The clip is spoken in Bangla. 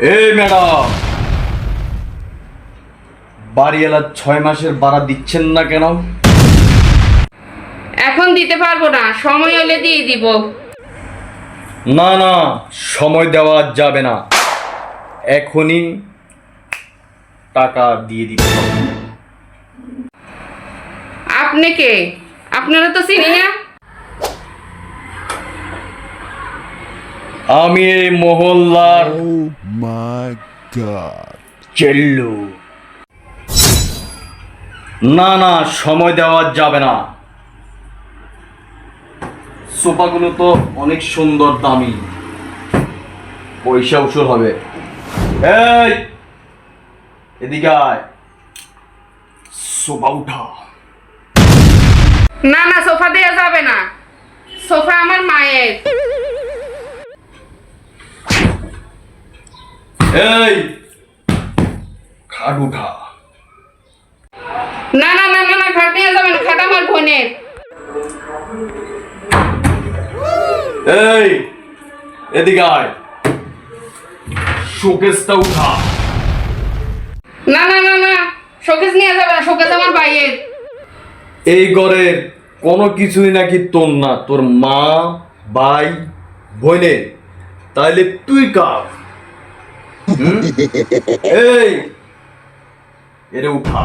এই ম্যাডাম। বাড়িওয়ালা ছয় মাসের ভাড়া দিচ্ছেন না কেন? এখন দিতে পারব না সময় হলে দিয়ে দিব। না না সময় দেওয়া যাবে না। এখনই টাকা দিয়ে দিব। আপনি কে? আপনারা তো চিনি না। আমি এই মহল্লার Oh my god. চেল্লু না না সময় দেওয়া যাবে না। সোফাগুলো তো অনেক সুন্দর দামি। পয়সা উসুল হবে। এই এদিকে আয়। সোফা উঠা। না না সোফা দেওয়া যাবে না সোফা আমার মায়ের এই খাট উঠা। না না না না না খাট দেওয়া যাবে না খাট আমার বোনের। এই এদিকে আয়। শোকেসটা উঠা। না না না না শোকেস নিয়ে যাবে না শোকেস আমার ভাইয়ের। এই ঘরের কোনো কিছুই নাকি তোর না তোর মা ভাই বোনের। তাইলে তুই কার? হুম? এই এরে উঠা